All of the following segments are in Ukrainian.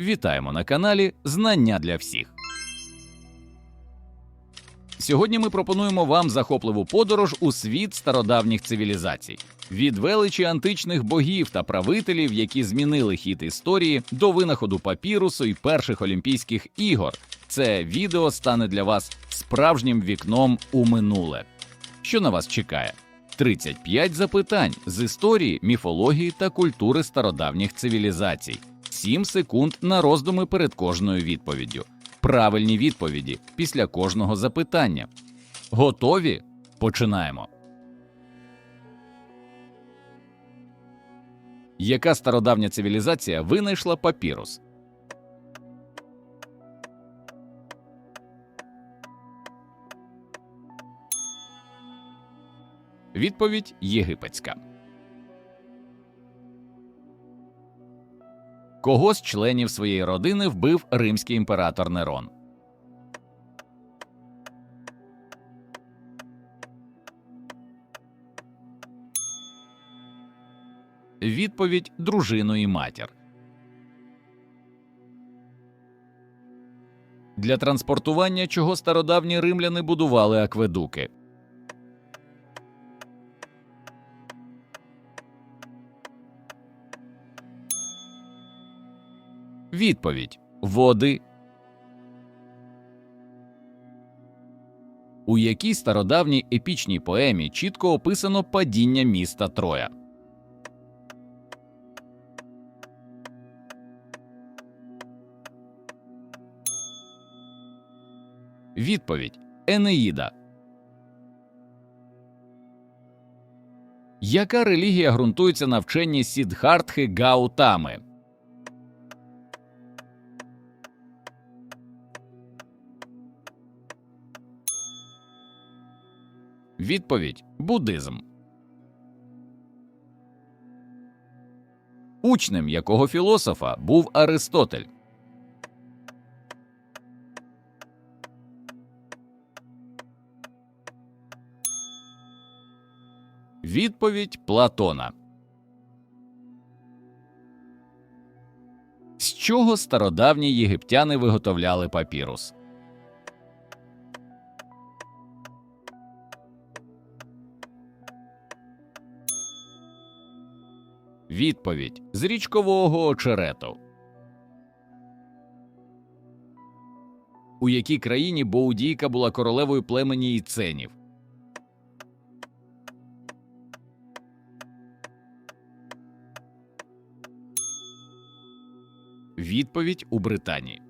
Вітаємо на каналі Знання для всіх. Сьогодні ми пропонуємо вам захопливу подорож у світ стародавніх цивілізацій. Від величі античних богів та правителів, які змінили хід історії, до винаходу папірусу і перших Олімпійських ігор. Це відео стане для вас справжнім вікном у минуле. Що на вас чекає? 35 запитань з історії, міфології та культури стародавніх цивілізацій. 7 секунд на роздуми перед кожною відповіддю. Правильні відповіді після кожного запитання. Готові? Починаємо. Яка стародавня цивілізація винайшла папірус? Відповідь єгипетська. Кого з членів своєї родини вбив римський імператор Нерон? Відповідь дружину і матір. Для транспортування чого стародавні римляни будували акведуки. Відповідь води. У якій стародавній епічній поемі чітко описано падіння міста Троя. Відповідь Енеїда. Яка релігія ґрунтується на вченні Сіддхартхи Гаутами? Відповідь буддизм. Учнем якого філософа був Аристотель. Відповідь Платона. З чого стародавні єгиптяни виготовляли папірус? Відповідь з річкового очерету. У якій країні Боудійка була королевою племені Іценів? Відповідь у Британії.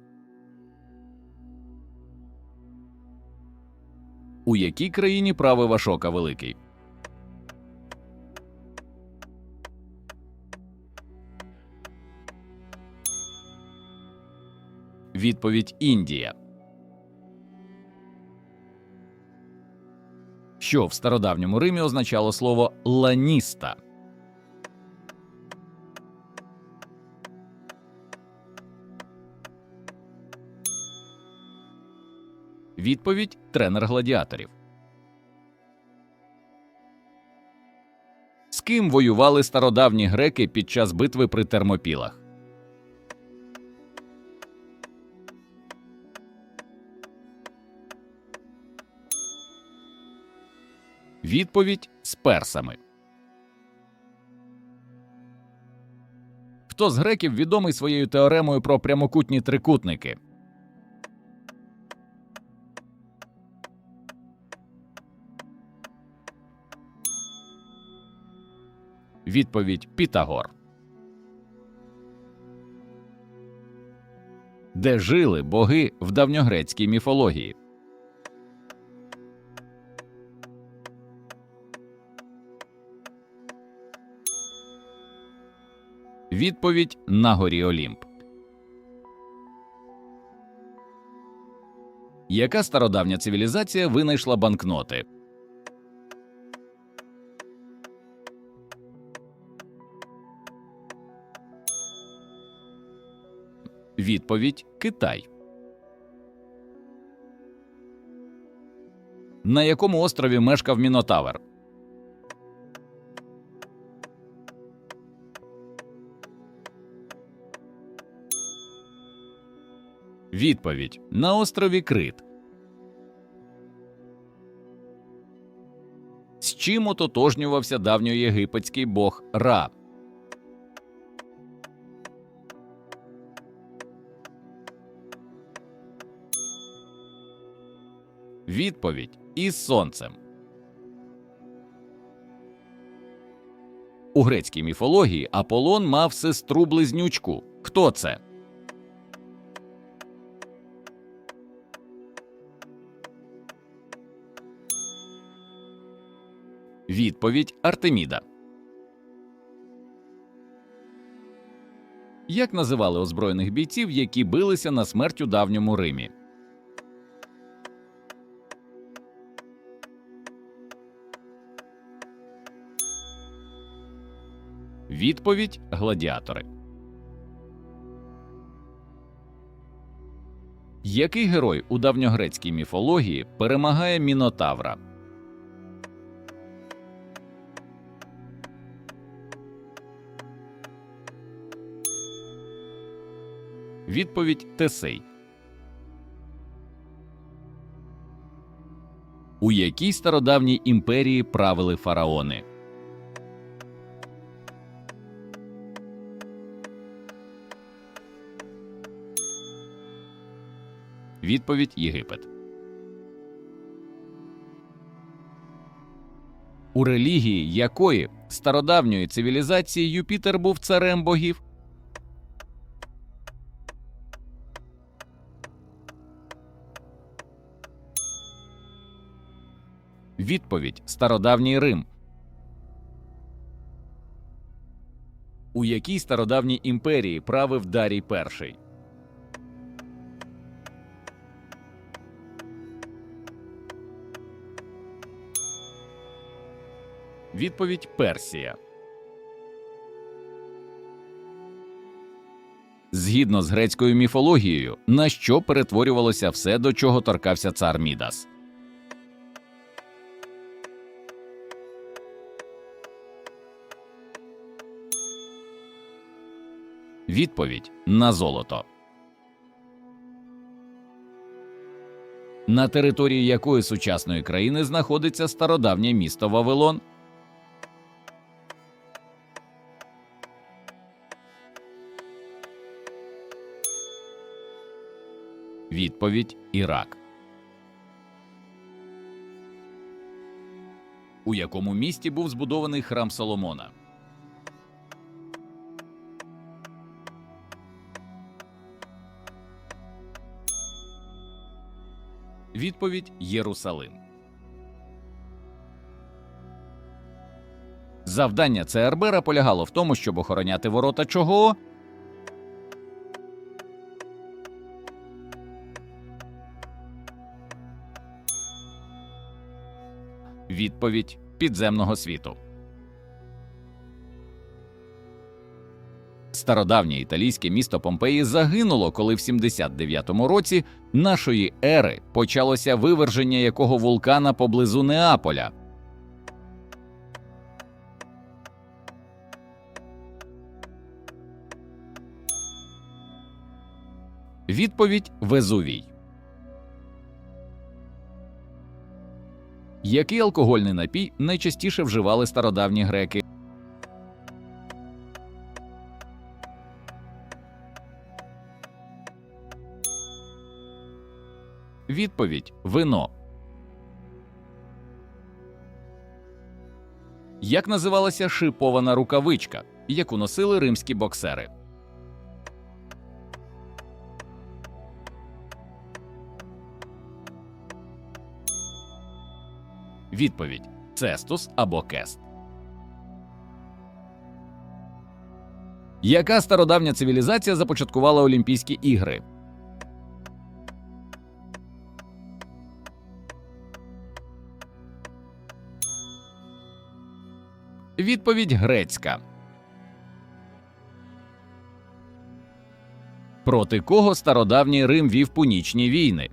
У якій країні правив Ашока Великий? Відповідь Індія. Що в стародавньому Римі означало слово ланіста? Відповідь тренер гладіаторів. З ким воювали стародавні греки під час битви при Термопілах? Відповідь з персами. Хто з греків відомий своєю теоремою про прямокутні трикутники? Відповідь Пітагор. Де жили боги в давньогрецькій міфології? Відповідь на горі Олімп. Яка стародавня цивілізація винайшла банкноти? Відповідь Китай. На якому острові мешкав Мінотавр? Відповідь на острові Крит. З чим ототожнювався давньоєгипетський бог Ра? Відповідь із сонцем. У грецькій міфології Аполлон мав сестру близнючку. Хто це? Відповідь Артеміда. Як називали озброєних бійців, які билися на смерть у давньому Римі? Відповідь гладіатори. Який герой у давньогрецькій міфології перемагає Мінотавра? Відповідь Тесей. У якій стародавній імперії правили фараони? Відповідь Єгипет. У релігії якої стародавньої цивілізації Юпітер був царем богів? Відповідь Стародавній Рим. У якій стародавній імперії правив Дарій І? Відповідь Персія. Згідно з грецькою міфологією, на що перетворювалося все, до чого торкався цар Мідас? Відповідь на золото. На території якої сучасної країни знаходиться стародавнє місто Вавилон? Відповідь Ірак. У якому місті був збудований храм Соломона? Відповідь Єрусалим. Завдання Цербера полягало в тому, щоб охороняти ворота чого? Відповідь підземного світу. Стародавнє італійське місто Помпеї загинуло, коли в 79-му році нашої ери почалося виверження якого вулкана поблизу Неаполя. Відповідь Везувій. Який алкогольний напій найчастіше вживали стародавні греки? Відповідь вино. Як називалася шипована рукавичка, яку носили римські боксери? Відповідь цестус або кест. Яка стародавня цивілізація започаткувала Олімпійські ігри? Відповідь грецька. Проти кого стародавній Рим вів пунічні війни?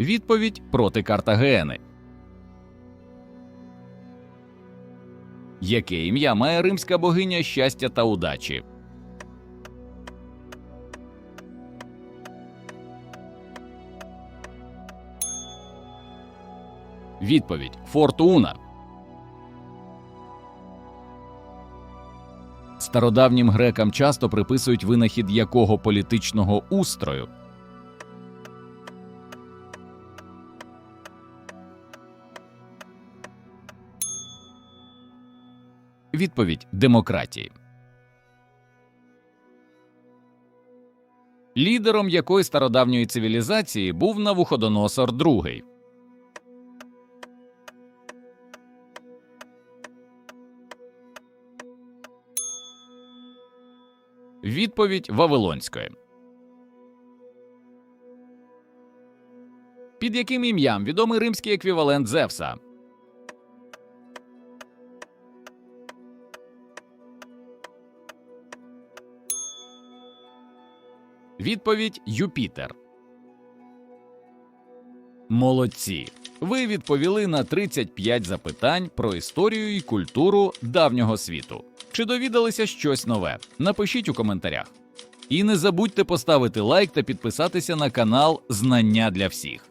Відповідь проти Картагени. Яке ім'я має римська богиня щастя та удачі? Відповідь Фортуна. Стародавнім грекам часто приписують винахід якого політичного устрою. Відповідь демократії. Лідером якої стародавньої цивілізації був Навуходоносор II. Відповідь Вавилонської. Під яким ім'ям відомий римський еквівалент Зевса? Відповідь Юпітер. Молодці. Ви відповіли на 35 запитань про історію і культуру давнього світу. Чи довідалися щось нове? Напишіть у коментарях. І не забудьте поставити лайк та підписатися на канал Знання для всіх.